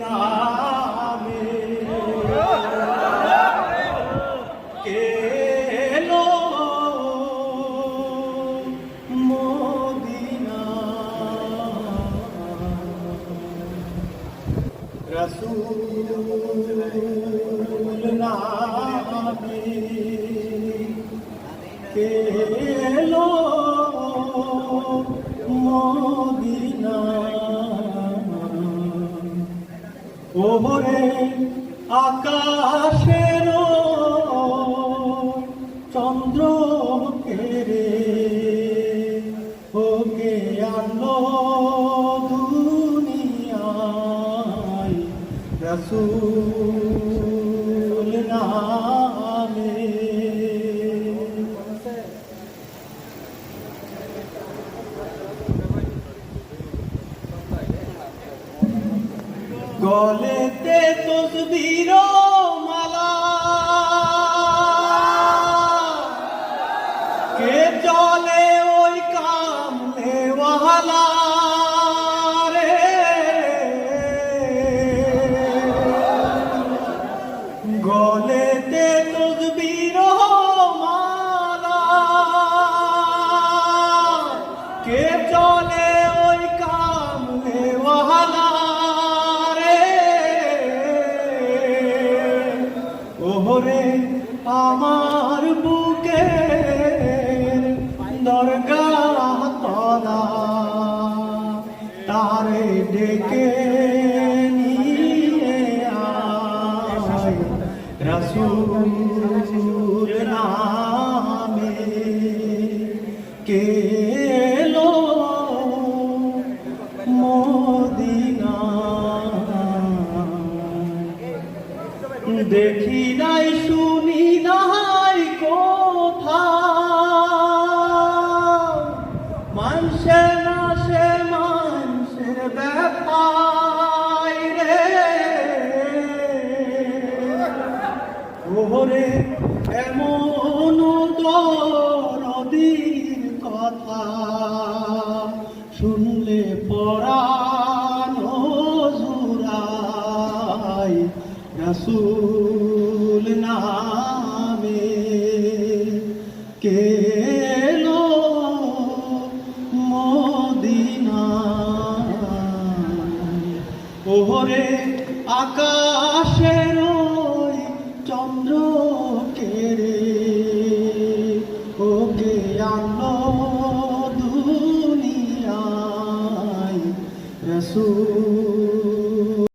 নামে কে এলো মদিনা ওরে আকাশের চন্দ্র কেরে ওকে আলো দুনিয়ায় রসুল নামে গলেতে তসবির মালা। কে চলে ওই কামলে ওয়ালা রে? গলেতে আমার বুকে দরগা তলা, তারে ডেকে নিয়ে আয়। রসুল নামে কে মদিনা দেখি নাই শুনি ওরে এমন দরদির কথা। শুনলে পরানো জুরাই রসুল নামে। কে মদিনা ওহরে আকাশের চন্দ্র কেড়ে ওকে আনলো দুনিয়ায় রসুল